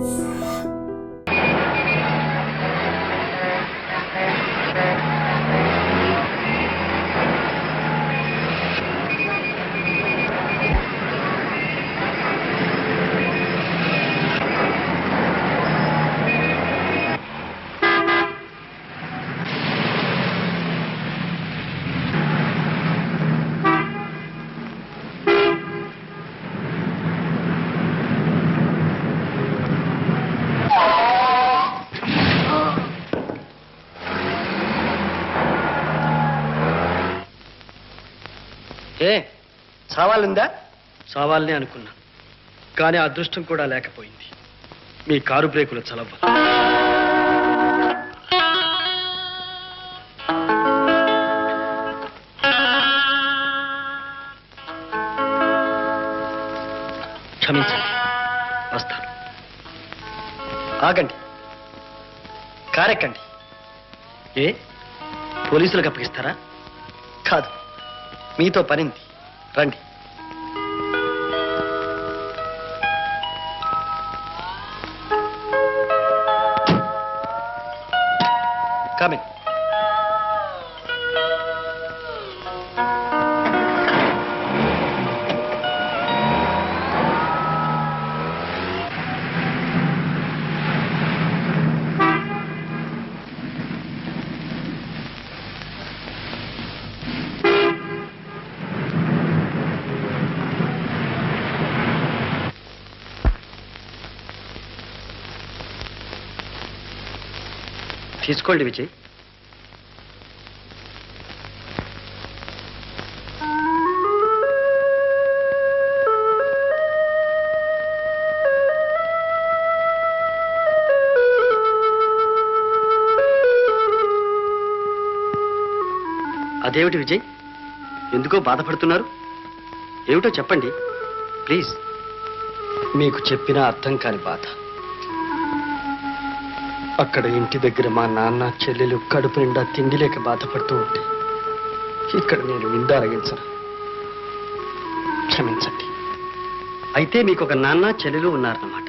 ఏ చావాలిందా చావాలనే అనుకున్నా. కానీ అదృష్టం కూడా లేకపోయింది. మీ కారు బ్రేకులు చలవ క్షమించండి వస్తాను. ఆగండి. కారెక్కండి. ఏ? పోలీసులకు అప్పగిస్తారా? కాదు. మీతో పనింది. రండి. తీసుకోండి విజయ్. అదేమిటి విజయ్? ఎందుకో బాధపడుతున్నారు? ఏమిటో చెప్పండి. ప్లీజ్. మీకు చెప్పిన అర్థం కాని బాధ. అక్కడ ఇంటి దగ్గర మా నాన్న చెల్లెలు కడుపు నిండా తిండి లేక బాధపడుతూ ఉంటే ఇక్కడ నేను విందు అరగించను క్షమించండి. అయితే మీకు ఒక నాన్న చెల్లెలు ఉన్నారన్నమాట.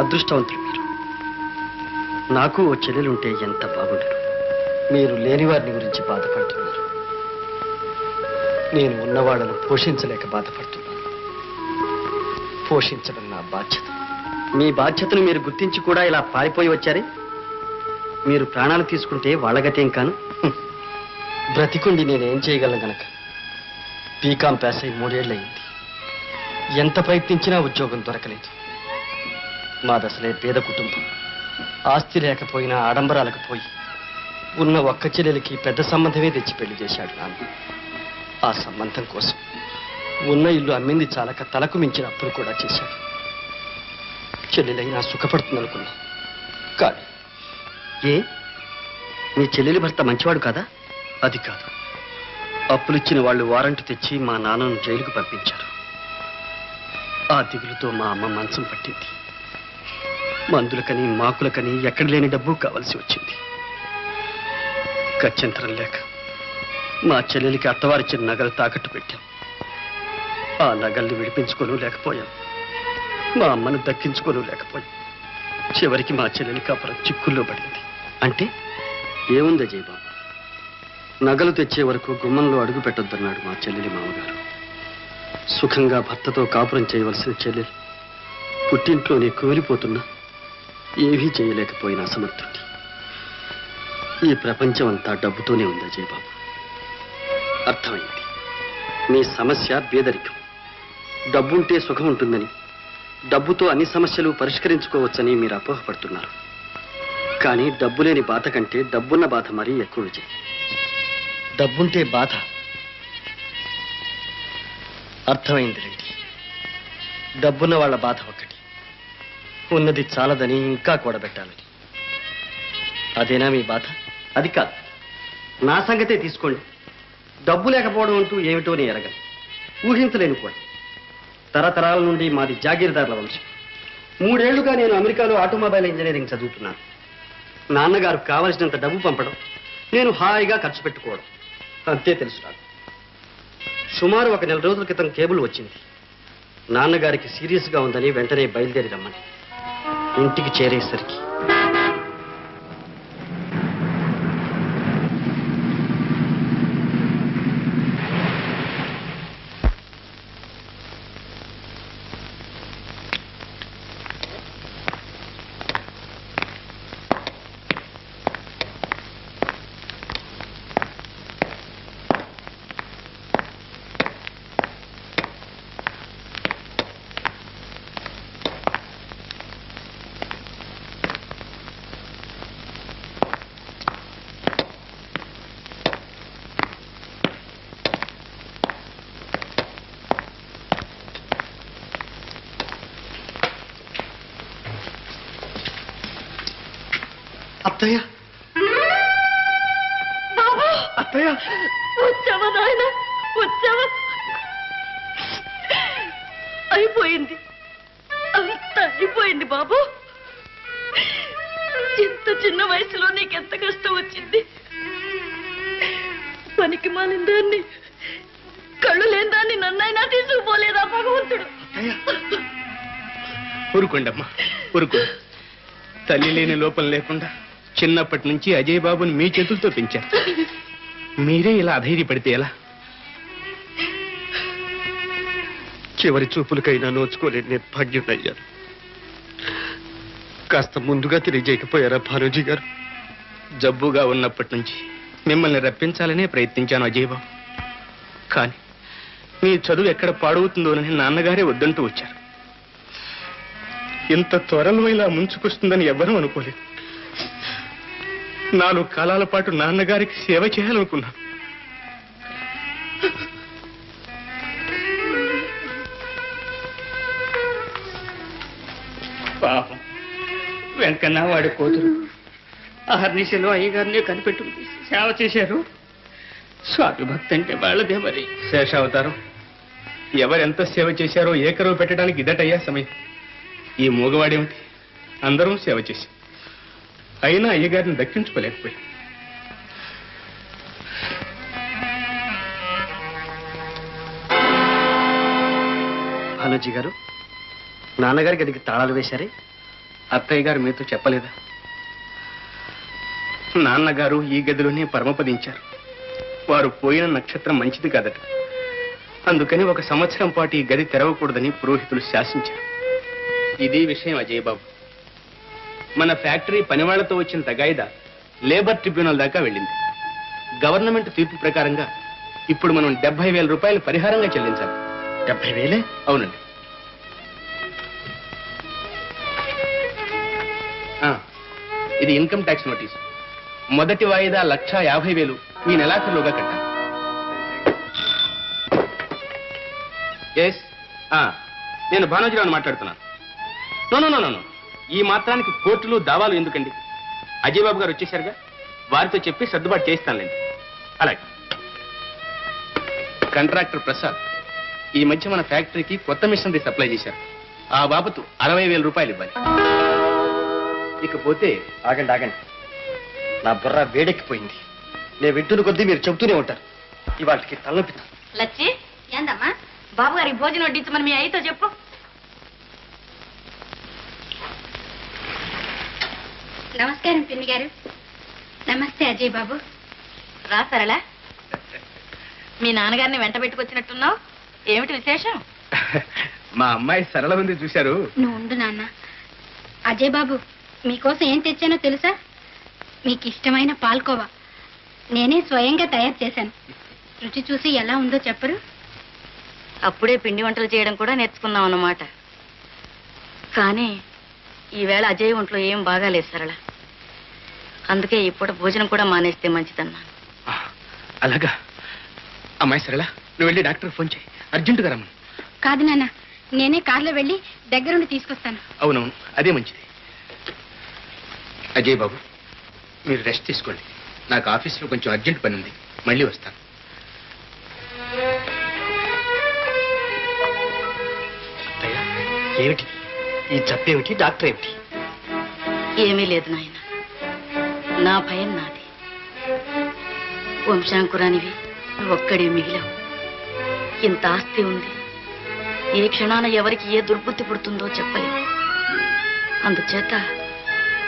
అదృష్టవంతులు మీరు. నాకు ఓ చెల్లెలుంటే ఎంత బాగుండదు మీరు లేని వారిని గురించి బాధపడుతున్నారు. నేను ఉన్నవాళ్ళను పోషించలేక బాధపడుతున్నాను. పోషించడం నా బాధ్యత. మీ బాధ్యతను మీరు గుర్తించి కూడా ఇలా పారిపోయి వచ్చారే? మీరు ప్రాణాలు తీసుకుంటే వాళ్ళగతేం కాను? బ్రతికుండి నేనేం చేయగలను గనక? బీకాం పాస్ అయి మూడేళ్ళయింది ఎంత ప్రయత్నించినా ఉద్యోగం దొరకలేదు. మాదసలే పేద కుటుంబం. ఆస్తి లేకపోయినా ఆడంబరాలకు పోయి ఉన్న ఒక్క చెల్లెలకి పెద్ద సంబంధమే తెచ్చి పెళ్ళి చేశాడు నాన్న. ఆ సంబంధం కోసం ఉన్న ఇల్లు అమ్మింది చాలక తలకు మించిన అప్పులు కూడా చేశాడు. చెల్లెలైనా సుఖపడుతుందనుకున్నా. కాదు. ఏ? మీ చెల్లెలి భర్త మంచివాడు కాదా? అది కాదు. అప్పులిచ్చిన వాళ్ళు వారంట్ తెచ్చి మా నాన్నను జైలుకు పంపించారు. ఆ దిగులుతో మా అమ్మ మంచం పట్టింది. మందులకని మాకులకని ఎక్కడ లేని డబ్బు కావలసి వచ్చింది. గత్యంతరం లేక మా చెల్లెలికి అత్తవారిచ్చిన నగలు తాకట్టు పెట్టాం. ఆ నగల్ని విడిపించుకోను లేకపోయాం. మా అమ్మను దక్కించుకోను లేకపోయాం చివరికి మా చెల్లెలి కాపురం చిక్కుల్లో పడింది. అంటే? ఏముంది జయబాబు నగలు తెచ్చే వరకు గుమ్మంలో అడుగు పెట్టొద్దన్నాడు మా చెల్లెలి మామగారు. సుఖంగా భర్తతో కాపురం చేయవలసిన చెల్లెలు పుట్టింట్లోనే కోలిపోతున్నా ఏవీ చేయలేకపోయిన అసమర్థుడి ఈ ప్రపంచం అంతా డబ్బుతోనే ఉంది జయబాబు అర్థమైంది. మీ సమస్య బేదరికం. డబ్బుంటే సుఖం ఉంటుందని డబ్బుతో అన్ని సమస్యలు పరిష్కరించుకోవచ్చని మీరు అపోహపడుతున్నారు. కానీ డబ్బు లేని బాధ కంటే డబ్బున్న బాధ మరీ ఎక్కువ విజయ్. డబ్బుంటే బాధ. అర్థమైంది రండి. డబ్బున్న వాళ్ళ బాధ ఒకటి ఉన్నది చాలదని ఇంకా కూడబెట్టాలని. అదేనా మీ బాధ? అది కాదు. నా సంగతే తీసుకోండి. డబ్బు లేకపోవడం అంటూ ఏమిటో నేను ఎరగను. ఊహించలేను కూడా. తరతరాల నుండి మాది జాగీరదారుల వంశం. మూడేళ్ళుగా నేను అమెరికాలో ఆటోమొబైల్ ఇంజనీరింగ్ చదువుతున్నాను. నాన్నగారు కావలసినంత డబ్బు పంపడం నేను హాయిగా ఖర్చు పెట్టుకోవడం. అంతే తెలుసు నాకు. సుమారు ఒక నెల రోజుల క్రితం కేబుల్ వచ్చింది. నాన్నగారికి సీరియస్గా ఉందని వెంటనే బయలుదేరి రమ్మని. ఇంటికి చేరేసరికి అత్తయ్య. అత్తయ్య. వచ్చావా నాయన? వచ్చావా? అయిపోయింది. అంత అయిపోయింది బాబు. ఇంత చిన్న వయసులో నీకెంత కష్టం వచ్చింది? పనికి మాలిన దాన్ని కళ్ళు లేని దాన్ని నన్నైనా తీసుకుపోలేదా భగవంతుడు? ఊరుకోండమ్మా ఊరుకో. తల్లి లేని లోపం లేకుండా చిన్నప్పటి నుంచి అజయ్ బాబుని మీ చేతులతో పెంచారు. మీరే ఇలా అధైర్యపడితే ఎలా? చివరి చూపులకైనా నోచుకోలేని నిర్భాగ్యుడయ్యారు. కాస్త ముందుగా తెలియజేయకపోయారా భానుజీ గారు? జబ్బుగా ఉన్నప్పటి నుంచి మిమ్మల్ని రప్పించాలనే ప్రయత్నించాను అజయ్ బాబు. కానీ మీ చదువు ఎక్కడ పాడవుతుందోనని నాన్నగారే వద్దంటూ వచ్చారు. ఇంత త్వరలో ఇలా ముంచుకొస్తుందని ఎవ్వరూ అనుకోలేదు. నాలుగు కాలాల పాటు నాన్నగారికి సేవ చేయాలనుకున్నాను పాపం. వెంకన్న వాడి కూతురు. అహర్నిశలో అయ్యగారిని కనిపెట్టుకుని సేవ చేశారు. స్వామి భక్తి అంటే వాళ్ళదే మరి. శేషావతారం. ఎవరెంత సేవ చేశారో ఏకరువు పెట్టడానికి ఇదటయ్యా సమయం. ఈ మూగవాడేమిటి? అందరం సేవ చేశాం. అయినా అయ్యగారిని దక్కించుకోలేకపోయాం భానుజీ గారు నాన్నగారి గదికి తాళాలు వేశారే? అత్తయ్య గారు మీతో చెప్పలేదా? నాన్నగారు ఈ గదిలోనే పరమపదించారు. వారు పోయిన నక్షత్రం మంచిది కాదట. అందుకని ఒక సంవత్సరం పాటు ఈ గది తెరవకూడదని పురోహితులు శాసించారు. ఇది విషయం అజయ్ బాబు. మన ఫ్యాక్టరీ పనివాళ్ళతో వచ్చిన తగాయిదా లేబర్ ట్రిబ్యునల్ దాకా వెళ్ళింది. గవర్నమెంట్ తీర్పు ప్రకారంగా ఇప్పుడు మనం డెబ్బై వేల రూపాయలు పరిహారంగా చెల్లించాలి. డెబ్బై వేలే? అవునండి. ఇది ఇన్కమ్ ట్యాక్స్ నోటీస్. మొదటి వాయిదా లక్ష యాభై వేలు ఈ నెలాఖరులోగా కట్టాలి. ఎస్ నేను భానోజీరావుని మాట్లాడుతున్నాను. నో నో నో, నో ఈ మాత్రానికి కోర్టులు దావాలు ఎందుకండి? అజయ్ బాబు గారు వచ్చేసారుగా వారితో చెప్పి సర్దుబాటు చేయిస్తానులేండి. అలాగే. కంట్రాక్టర్ ప్రసాద్ ఈ మధ్య మన ఫ్యాక్టరీకి కొత్త మిషనరీ సప్లై చేశారు. ఆ బాబతు అరవై వేల రూపాయలు ఇవ్వాలి. ఇకపోతే ఆగండి ఆగండి. నా బుర్ర వేడెక్కిపోయింది. నేను వింటున్న కొద్దీ మీరు చెబుతూనే ఉంటారు. ఇవాటికి తలనొప్పి. లచ్చి ఏందమ్మా? బాబు గారికి భోజనం వడ్డించమని మీ అయ్యతో చెప్పు. నమస్కారం పిన్ని గారు. నమస్తే అజయ్ బాబు. రా సరళ. మీ నాన్నగారిని వెంట పెట్టుకొచ్చినట్టున్నావు? ఏమిటి విశేషం? మా అమ్మాయి సరళ ఉంది చూశారు. నువ్వు ఉండు నాన్న. అజయ్ బాబు మీకోసం ఏం తెచ్చానో తెలుసా? మీకు ఇష్టమైన పాల్కోవా. నేనే స్వయంగా తయారు చేశాను. రుచి చూసి ఎలా ఉందో చెప్పరు? అప్పుడే పిండి వంటలు చేయడం కూడా నేర్చుకున్నాం అన్నమాట కానీ ఈవేళ అజయ్ ఒంట్లో ఏం బాగాలేదు సరళ. అందుకే ఈ పూట భోజనం కూడా మానేస్తే మంచిదన్నాను ఆ, అలాగా. అమ్మాయి సరళ నువ్వు వెళ్ళి డాక్టర్ ఫోన్ చేయి. అర్జెంటుగా రమ్మను. కాదు నాన్న నేనే కార్లో వెళ్ళి దగ్గరుండి తీసుకొస్తాను. అవునవును అదే మంచిది. అజయ్ బాబు మీరు రెస్ట్ తీసుకోండి. నాకు ఆఫీస్లో కొంచెం అర్జెంట్ పని ఉంది. మళ్ళీ వస్తాను. ఏమిటి? ఈ జబ్బేమిటి డాక్టర్ ఏమిటి? ఏమీ లేదు నాయన. నా భయం నాది. వంశాంకురానివి ఒక్కడే మిగిలావు. ఇంత ఆస్తి ఉంది. ఏ క్షణాన ఎవరికి ఏ దుర్బుద్ధి పుడుతుందో చెప్పలేము అందుచేత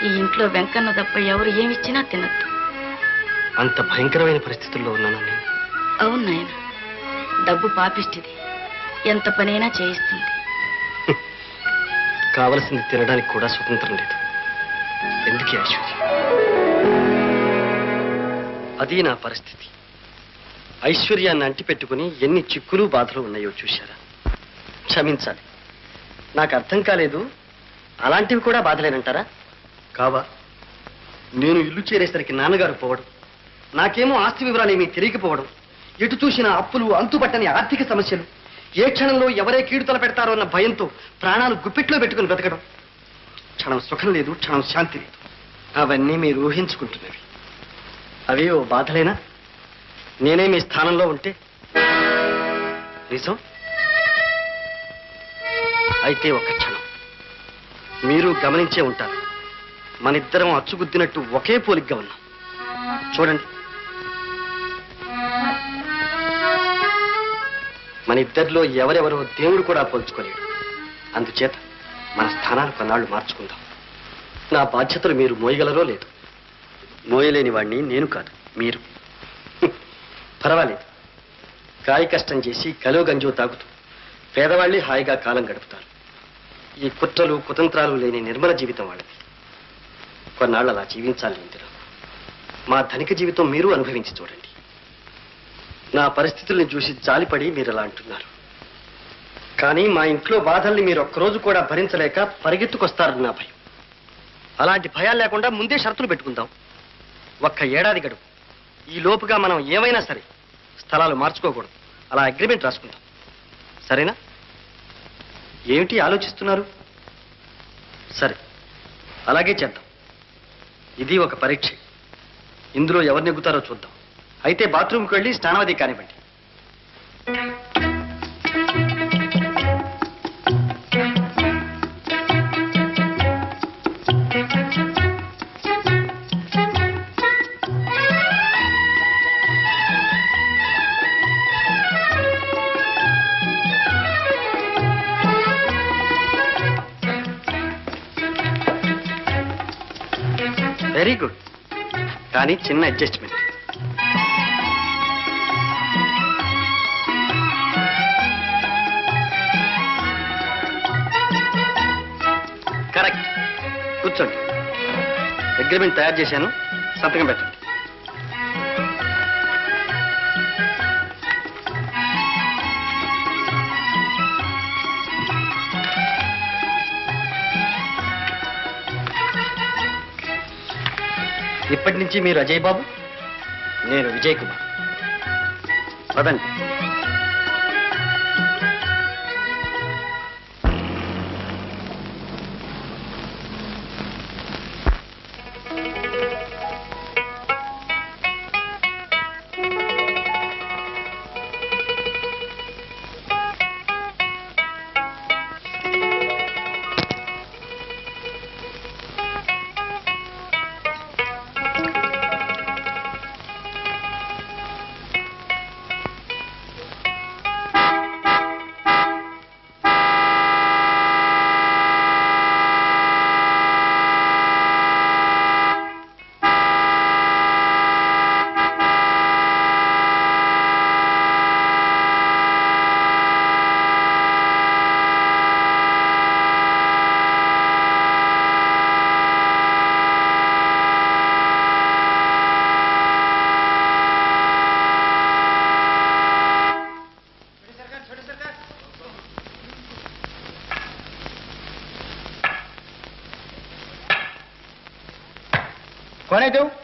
ఈ ఇంట్లో వెంకన్న తప్ప ఎవరు ఏమిచ్చినా తినద్దు. అంత భయంకరమైన పరిస్థితుల్లో ఉన్నాను నేను? అవును నాయన. డబ్బు పాపిష్టిది. ఎంత పనైనా చేయిస్తుంది. కావలసింది తినడానికి కూడా స్వతంత్రం లేదు. ఎందుకే ఐశ్వర్య అది నా పరిస్థితి. ఐశ్వర్యాన్ని అంటిపెట్టుకుని ఎన్ని చిక్కులు బాధలు ఉన్నాయో చూశారా? క్షమించాలి. నాకు అర్థం కాలేదు. అలాంటివి కూడా బాధలేనంటారా? కావా. నేను ఇల్లు చేరేసరికి నాన్నగారు పోవడం నాకేమో ఆస్తి వివరాలు ఏమీ తెలియకపోవడం ఎటు చూసిన అప్పులు అంతుపట్టని ఆర్థిక సమస్యలు ఏ క్షణంలో ఎవరే కీడుతల పెడతారో అన్న భయంతో ప్రాణాలు గుప్పిట్లో పెట్టుకుని బ్రతకడం. క్షణం సుఖం లేదు క్షణం శాంతి లేదు. అవన్నీ మీరు ఊహించుకుంటున్నవి. అవి ఓ బాధలేనా? నేనే మీ స్థానంలో ఉంటే నిజం? అయితే ఒక క్షణం. మీరు గమనించే ఉంటారు. మనిద్దరం అచ్చుగుద్దినట్టు ఒకే పోలిగ్గా ఉన్నాం. చూడండి. మన ఇద్దరిలో ఎవరెవరో దేవుడు కూడా పోల్చుకోలేడు. అందుచేత మన స్థానాలు కొన్నాళ్ళు మార్చుకుందాం. నా బాధ్యతలు మీరు మోయగలరో లేదు. మోయలేని వాడిని నేను కాదు మీరు. పర్వాలేదు. కాయ కష్టం చేసి కలో గంజో తాగుతూ పేదవాళ్ళే హాయిగా కాలం గడుపుతారు. ఈ కుట్రలు కుతంత్రాలు లేని నిర్మల జీవితం వాళ్ళది. కొన్నాళ్ళు అలా జీవించాలి ఇందులో. మా ధనిక జీవితం మీరు అనుభవించి చూడండి. నా పరిస్థితుల్ని చూసి జాలిపడి మీరు అలా అంటున్నారు. కానీ మా ఇంట్లో బాధల్ని మీరు ఒక్కరోజు కూడా భరించలేక పరిగెత్తుకొస్తారని నా భయం. అలాంటి భయాలు లేకుండా ముందే షరతులు పెట్టుకుందాం. ఒక్క ఏడాది గడువు. ఈ లోపుగా మనం ఏమైనా సరే స్థలాలు మార్చుకోకూడదు. అలా అగ్రిమెంట్ రాసుకుందాం. సరేనా? ఏమిటి ఆలోచిస్తున్నారు? సరే అలాగే చేద్దాం. ఇది ఒక పరీక్ష. ఇందులో ఎవరు నెగ్గుతారో చూద్దాం. అయితే బాత్రూమ్కి వెళ్ళి స్నానవది కానివ్వండి. వెరీ గుడ్ కానీ చిన్న అడ్జస్ట్మెంట్. కూర్చోండి అగ్రిమెంట్ తయారు చేశాను. సంతకం పెట్టండి. ఇప్పటి నుంచి మీరు అజయ్ బాబు నేను విజయ్ కుమార్. పదండి. entendeu?